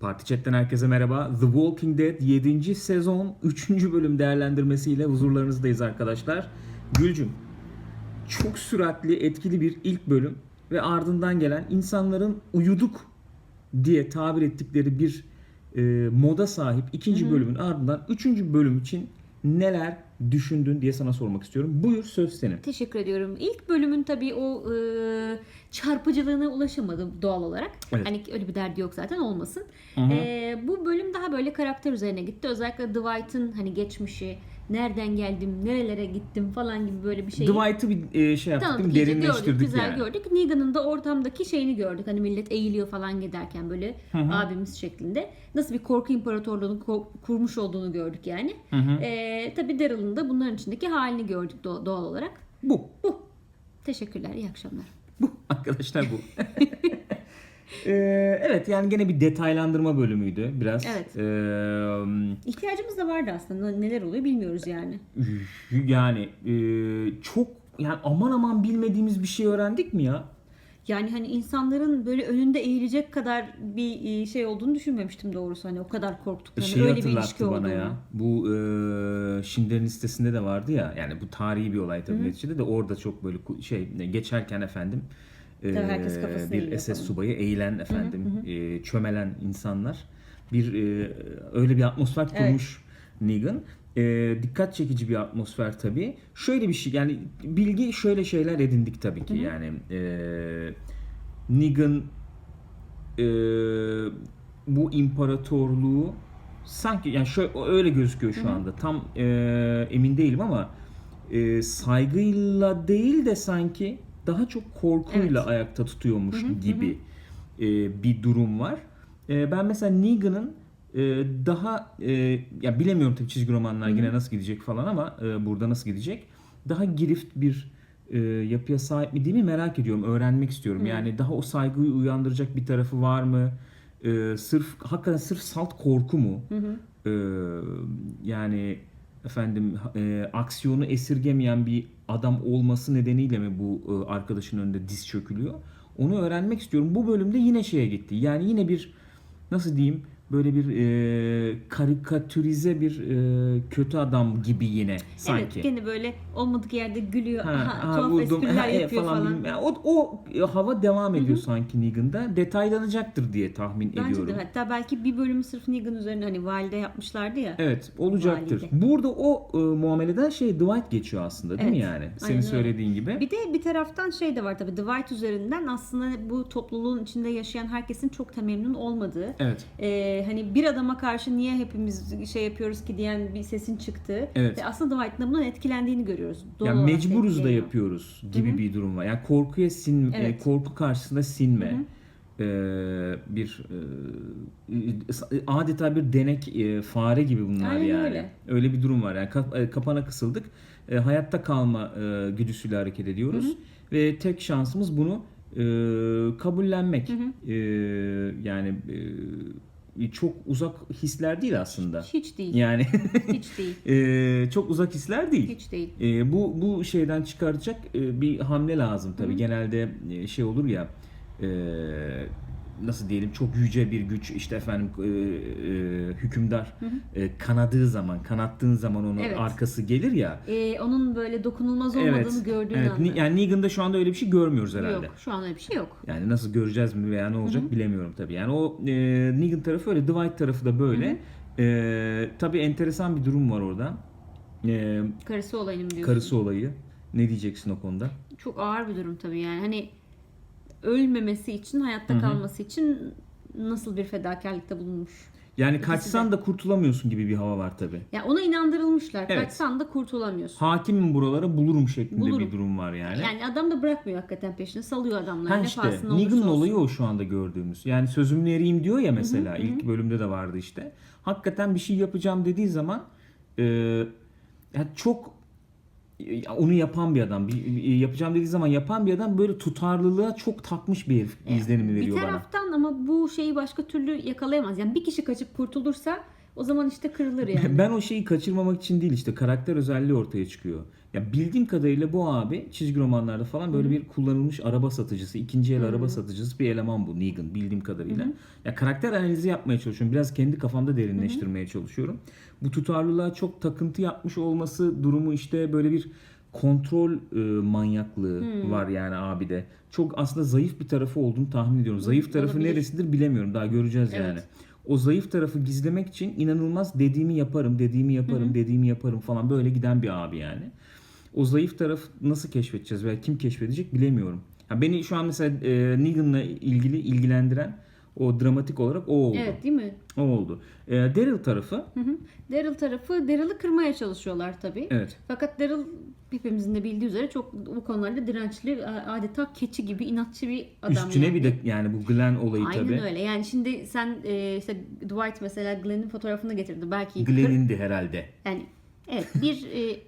Parti Chat'ten herkese merhaba. The Walking Dead 7. sezon 3. bölüm değerlendirmesiyle huzurlarınızdayız arkadaşlar. Gülcüm, çok süratli, etkili bir ilk bölüm ve ardından gelen insanların uyuduk diye tabir ettikleri bir e, moda sahip ikinci bölümün ardından üçüncü bölüm için neler düşündün diye sana sormak istiyorum. Buyur söz senin. Teşekkür ediyorum. İlk bölümün tabii o e, çarpıcılığına ulaşamadım doğal olarak. Evet. Hani öyle bir derdi yok zaten olmasın. E, bu bölüm daha böyle karakter üzerine gitti. Özellikle Dwight'ın hani geçmişi, nereden geldim, nerelere gittim falan gibi böyle bir şeyi Dwight'ı bir e, şey yaptık tanıdık iyice gördük, Derinleştirdik güzel yani. gördük. Negan'ın da ortamdaki şeyini gördük. Hani millet eğiliyor falan giderken böyle abimiz şeklinde. Nasıl bir korku imparatorluğunu ko- kurmuş olduğunu gördük yani. Hı hı. E, tabii Daryl'ın da bunların içindeki halini gördük doğ- doğal olarak. Bu. Bu. Teşekkürler, iyi akşamlar. Bu arkadaşlar bu. Ee, evet yani gene bir detaylandırma bölümüydü biraz. Evet. Ee, İhtiyacımız da vardı aslında. Neler oluyor bilmiyoruz yani. yani e, çok yani aman aman bilmediğimiz bir şey öğrendik mi ya? Yani hani insanların böyle önünde eğilecek kadar bir e, şey olduğunu düşünmemiştim doğrusu. Hani o kadar korktuklarını, Şeyi öyle bir ilişki bana olduğunu. ya. Bu e, Schindler'in listesinde de vardı ya. Yani bu tarihi bir olay tabii neticede de orada çok böyle şey geçerken efendim e, bir SS subayı eğilen efendim e, çömelen insanlar bir e, öyle bir atmosfer kurmuş Negan. E, dikkat çekici bir atmosfer tabii. Şöyle bir şey yani bilgi şöyle şeyler edindik tabii ki. Yani e, Negan e, bu imparatorluğu sanki yani şöyle öyle gözüküyor şu anda. Tam e, emin değilim ama e, saygıyla değil de sanki daha çok korkuyla Evet. ayakta tutuyormuş gibi e, bir durum var. E, ben mesela Negan'ın e, daha e, ya bilemiyorum tabii çizgi romanlar yine nasıl gidecek falan ama e, burada nasıl gidecek? Daha girift bir e, yapıya sahip mi değil mi merak ediyorum. Öğrenmek istiyorum. Yani daha o saygıyı uyandıracak bir tarafı var mı? E, sırf hakikaten sırf salt korku mu? E, yani efendim e, aksiyonu esirgemeyen bir adam olması nedeniyle mi bu e, arkadaşın önünde diz çökülüyor? Onu öğrenmek istiyorum. Bu bölümde yine şeye gitti. Yani yine bir nasıl diyeyim böyle bir e, karikatürize bir e, kötü adam gibi yine sanki. Evet gene böyle olmadık yerde gülüyor. Ha, aha, ha, tuhaf vurdum, espriler ha, e, yapıyor falan. bilmem. Yani o, o e, hava devam ediyor sanki Negan'da. Detaylanacaktır diye tahmin Bence ediyorum. de hatta belki bir bölümü sırf Negan üzerine hani valide yapmışlardı ya. Evet olacaktır. Valide. Burada o e, muameleden şey Dwight geçiyor aslında değil mi Evet, yani? Senin aynen öyle. söylediğin gibi. Bir de bir taraftan şey de var tabii Dwight üzerinden aslında bu topluluğun içinde yaşayan herkesin çok da memnun olmadığı. Evet. Ee, hani bir adama karşı niye hepimiz şey yapıyoruz ki diyen bir sesin çıktığı. Evet. Ve aslında Dwight'ın da bundan etkilendiğini görüyoruz. Doğal Yani mecburuz da yapıyoruz gibi bir durum var. Yani korkuya sin, e, Evet. korku karşısında sinme. e, bir e, adeta bir denek e, fare gibi bunlar Aynen yani. öyle. bir durum var. Yani ka- e, kapana kısıldık. E, hayatta kalma e, güdüsüyle hareket ediyoruz ve tek şansımız bunu e, kabullenmek. E, yani e, çok uzak hisler değil aslında. Hiç değil. Yani Hiç değil. e, çok uzak hisler değil. Hiç değil. E, bu bu şeyden çıkaracak e, bir hamle lazım tabii. Genelde e, şey olur ya e, nasıl diyelim çok yüce bir güç işte efendim e, e, hükümdar e, kanadığı zaman kanattığın zaman onun Evet. arkası gelir ya. Ee, onun böyle dokunulmaz olmadığını gördüğün evet. anda. Ni- Yani Negan'da şu anda öyle bir şey görmüyoruz herhalde. Yok şu an öyle bir şey yok. Yani nasıl göreceğiz mi veya ne olacak bilemiyorum tabii. Yani o e, Negan tarafı öyle, Dwight tarafı da böyle. E, tabii enteresan bir durum var orada. E, Karısı olayını diyorsun. karısı olayı. Ne diyeceksin o konuda? Çok ağır bir durum tabii yani. Hani ölmemesi için, hayatta kalması için nasıl bir fedakarlıkta bulunmuş. Yani kaçsan da kurtulamıyorsun gibi bir hava var tabii. Ya ona inandırılmışlar. Evet. Kaçsan da kurtulamıyorsun. Hakimim buralara bulurum şeklinde Bulurum. bir durum var yani. Yani adam da bırakmıyor hakikaten peşini. Salıyor adamları. ha işte Negan'ın olayı o şu anda gördüğümüz. Yani sözümün eriyim diyor ya mesela ilk bölümde de vardı işte. Hakikaten bir şey yapacağım dediği zaman e, ya çok onu yapan bir adam. Bir, bir- yapacağım dediği zaman yapan bir adam böyle tutarlılığa çok takmış bir herif izlenimi Bir veriyor bana. taraftan ama bu şeyi başka türlü yakalayamaz. Yani bir kişi kaçıp kurtulursa O zaman işte kırılır yani. Ben o şeyi kaçırmamak için değil işte karakter özelliği ortaya çıkıyor. Ya bildiğim kadarıyla bu abi çizgi romanlarda falan böyle bir kullanılmış araba satıcısı, ikinci el araba satıcısı bir eleman bu Negan bildiğim kadarıyla. Ya karakter analizi yapmaya çalışıyorum. Biraz kendi kafamda derinleştirmeye çalışıyorum. Bu tutarlılığa çok takıntı yapmış olması durumu işte böyle bir kontrol e, manyaklığı var yani abi de. Çok aslında zayıf bir tarafı olduğunu tahmin ediyorum. Zayıf tarafı olabilir. neresidir bilemiyorum. Daha göreceğiz Evet. yani. O zayıf tarafı gizlemek için inanılmaz dediğimi yaparım, dediğimi yaparım, dediğimi yaparım falan böyle giden bir abi yani. O zayıf taraf nasıl keşfedeceğiz veya kim keşfedecek bilemiyorum. Ha beni şu an mesela e, Negan'la ilgili ilgilendiren o dramatik olarak o oldu. Evet değil mi? O oldu. E, Daryl tarafı Hı hı. Daryl tarafı Daryl'ı kırmaya çalışıyorlar tabii. evet. Fakat Daryl hepimizin de bildiği üzere çok bu konularda dirençli, adeta keçi gibi inatçı bir adam. Üstüne yani. bir de yani bu Glenn olayı Aynen tabii. öyle. Yani şimdi sen e, işte Dwight mesela Glenn'in fotoğrafını getirdi. Belki Glenn'indi herhalde. yani evet bir e,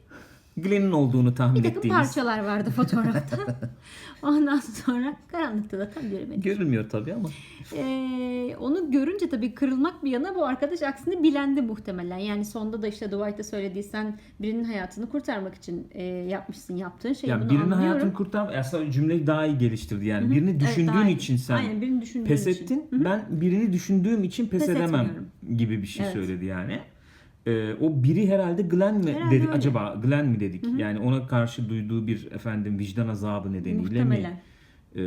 Glenn'in olduğunu tahmin bir takım ettiğimiz. parçalar vardı fotoğrafta. Ondan sonra karanlıkta da tam göremedik. Görünmüyor tabii ama. Ee, onu görünce tabii kırılmak bir yana bu arkadaş aksine bilendi muhtemelen. Yani sonda da işte Dwight'a söylediği sen birinin hayatını kurtarmak için e, yapmışsın yaptığın şeyi Yani bunu birinin anlıyorum. hayatını kurtar aslında cümleyi daha iyi geliştirdi yani. Birini Evet, düşündüğün iyi. için sen Aynen birini düşündüğün pes için. ettin. Ben birini düşündüğüm için pes, Pes edemem gibi bir şey Evet. söyledi yani. Ee, o biri herhalde Glenn mi Herhalde dedi öyle. acaba Glenn mi dedik? Yani ona karşı duyduğu bir efendim vicdan azabı nedeniyle Muhtemelen. mi e,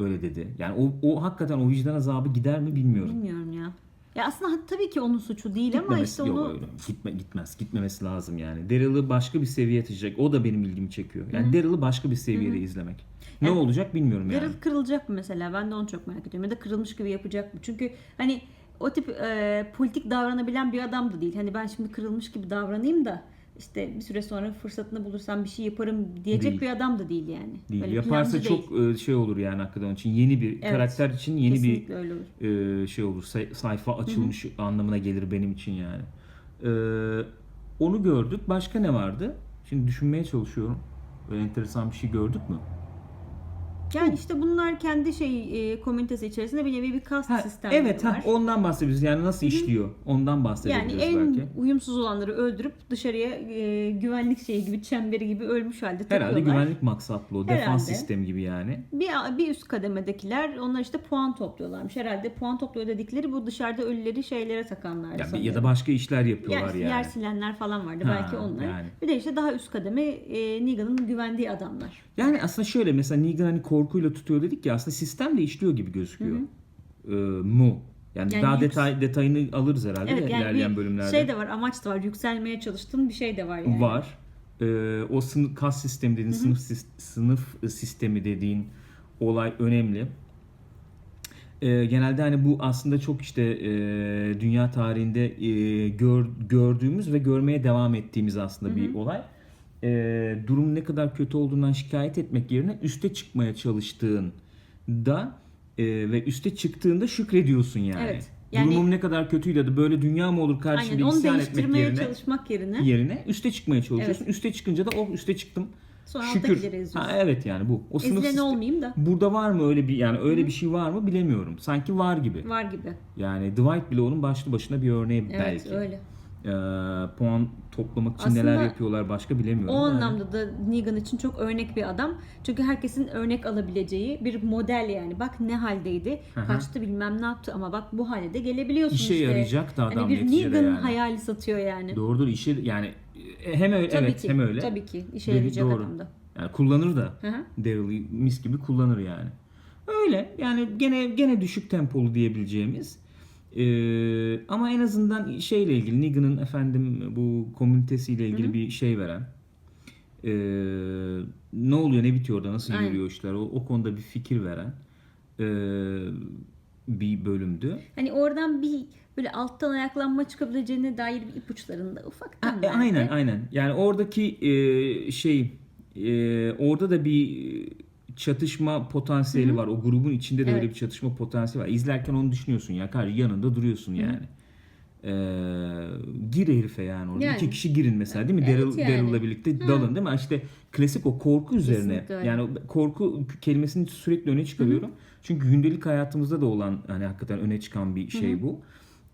öyle dedi. Yani o, o hakikaten o vicdan azabı gider mi bilmiyorum. Bilmiyorum ya. Ya aslında tabii ki onun suçu değil ama Gitmemesi işte yok onu öyle. Gitme, gitmez. Gitmemesi lazım yani. Daryl'ı başka bir seviyeye taşıyacak. O da benim ilgimi çekiyor. Yani Daryl'ı başka bir seviyede izlemek. Ne Evet. olacak bilmiyorum yani. Daryl kırılacak mı mesela? Ben de onu çok merak ediyorum. Ya da kırılmış gibi yapacak mı? Çünkü hani o tip e, politik davranabilen bir adam da değil. Hani ben şimdi kırılmış gibi davranayım da işte bir süre sonra fırsatını bulursam bir şey yaparım diyecek Değil. bir adam da değil yani. Değil. Böyle Yaparsa çok e, şey olur yani hakikaten için yeni bir karakter için yeni Kesinlikle öyle olur. bir e, şey olur. Say- sayfa açılmış anlamına gelir benim için yani. E, onu gördük. Başka ne vardı? Şimdi düşünmeye çalışıyorum. Böyle enteresan bir şey gördük mü? Yani işte bunlar kendi şey e, komünitesi içerisinde bir nevi bir kast Ha, sistemleri evet var. ha, ondan bahsediyoruz. Yani nasıl işliyor? Ondan Yani bahsedebiliriz en belki. uyumsuz olanları öldürüp dışarıya e, güvenlik şeyi gibi çemberi gibi ölmüş halde Herhalde takıyorlar. güvenlik maksatlı o. Defans Herhalde. sistemi gibi yani. Bir, bir üst kademedekiler onlar işte puan topluyorlarmış. Herhalde puan topluyor dedikleri bu dışarıda ölüleri şeylere takanlar. Ya, ya da başka işler yapıyorlar yer, yani. yer silenler falan vardı Ha, belki onlar. yani. Bir de işte daha üst kademe e, Negan'ın güvendiği adamlar. Yani aslında şöyle mesela Negan hani korkuyla tutuyor dedik ya aslında sistem de işliyor gibi gözüküyor. Ee, mu. Yani, Yani daha detay detayını alırız herhalde Evet de yani ilerleyen bölümlerde. şey de var amaç da var yükselmeye çalıştığın bir şey de var yani. Var. Ee, o sınıf kas sistemi dediğin sınıf sis- sınıf sistemi dediğin olay önemli. Ee, genelde hani bu aslında çok işte e, dünya tarihinde e, gör, gördüğümüz ve görmeye devam ettiğimiz aslında bir olay. Ee, durum ne kadar kötü olduğundan şikayet etmek yerine üste çıkmaya çalıştığında e, ve üste çıktığında şükrediyorsun yani. Evet. Yani- Durumum ne kadar kötüydü de böyle dünya mı olur kardeşim Aynen isyan etmek değiştirmeye yerine çalışmak yerine yerine üste çıkmaya çalışıyorsun. Üste çıkınca da o üste çıktım. sonra Şükür. Ha, evet yani bu. O sınıf Ezilen olmayayım da Burada var mı öyle bir yani öyle bir şey var mı bilemiyorum. Sanki var gibi. var gibi. Yani Dwight bile onun başlı başına bir örneği Evet belki. öyle. Ee, puan toplamak için Aslında neler yapıyorlar başka bilemiyorum. O yani. anlamda da Negan için çok örnek bir adam. Çünkü herkesin örnek alabileceği bir model yani. Bak ne haldeydi. Aha. Kaçtı bilmem ne yaptı ama bak bu hale de gelebiliyorsun İşe işte. yarayacak da adam Hani bir Negan yani. hayali satıyor yani. Doğrudur işe yani e, hem öyle Tabii evet ki. hem öyle. Tabii ki. işe Dedi- yarayacak doğru. adam da. Yani kullanır da. Daryl'ı mis gibi kullanır yani. Öyle yani gene gene düşük tempolu diyebileceğimiz ee, ama en azından şeyle ilgili Negan'ın efendim bu komünitesiyle ilgili bir şey veren ee, ne oluyor ne bitiyor orada nasıl Aynen. yürüyor işler o, o konuda bir fikir veren ee, bir bölümdü. Hani oradan bir böyle alttan ayaklanma çıkabileceğine dair bir ipuçlarında ufaktan e, verdi. aynen aynen. Yani oradaki e, şey e, orada da bir çatışma potansiyeli var. O grubun içinde de öyle Evet. bir çatışma potansiyeli var. İzlerken onu düşünüyorsun ya. Karşı yanında duruyorsun yani. E, gir herife yani orada. Yani. İki kişi girin mesela değil mi? Evet Daryl, yani. Daryl'la birlikte dalın değil mi? İşte klasik o korku üzerine. Kesinlikle öyle. Yani korku kelimesini sürekli öne çıkarıyorum. Çünkü gündelik hayatımızda da olan hani hakikaten öne çıkan bir şey bu.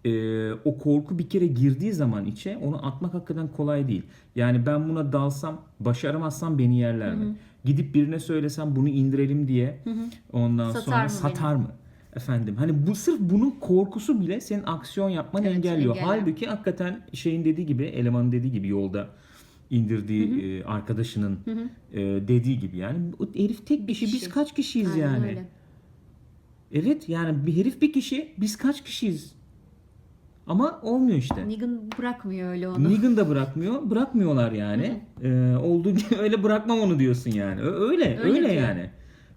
e, o korku bir kere girdiği zaman içe onu atmak hakikaten kolay değil. Yani ben buna dalsam başaramazsam beni yerler mi? Gidip birine söylesem bunu indirelim diye ondan Satar sonra mı satar mı? Efendim hani bu sırf bunun korkusu bile senin aksiyon yapmanı Evet, engelliyor. engeller. Halbuki hakikaten şeyin dediği gibi elemanın dediği gibi yolda indirdiği e, arkadaşının e, dediği gibi yani o herif tek kişi biz kişi. kaç kişiyiz Aynen yani? öyle. Evet yani bir herif bir kişi biz kaç kişiyiz? Ama olmuyor işte. Negan bırakmıyor öyle onu. Negan da bırakmıyor. Bırakmıyorlar yani. Ee, olduğu gibi öyle bırakmam onu diyorsun yani. Ö- Öyle, öyle, Öyle diyor. yani.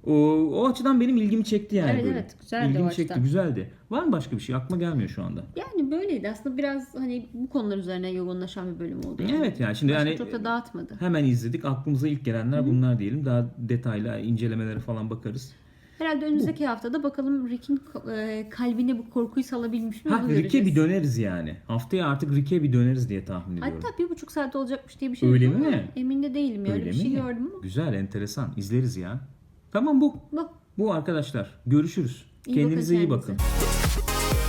O, o açıdan benim ilgimi çekti yani Evet, böyle. evet, güzeldi o İlgimi açıdan. çekti, güzeldi. Var mı başka bir şey? Aklıma gelmiyor şu anda. Yani böyleydi. Aslında biraz hani bu konular üzerine yoğunlaşan bir bölüm oldu. Yani. Evet yani şimdi Başka yani çok da dağıtmadı. hemen izledik. Aklımıza ilk gelenler bunlar diyelim. Daha detaylı incelemelere falan bakarız. Herhalde önümüzdeki haftada bakalım Rick'in e, kalbine bu korkuyu salabilmiş mi? Ha onu Rick'e göreceğiz. bir döneriz yani. Haftaya artık Rick'e bir döneriz diye tahmin ediyorum. Hatta bir buçuk saat olacakmış diye bir şey Öyle duydum ama mi? Emin de değilim ya. Öyle, Öyle bir şey mi? gördüm ama. Güzel, enteresan. İzleriz ya. Tamam bu. Bu. Bu arkadaşlar. Görüşürüz. İyi Kendinize bakın iyi bakın. kendinize.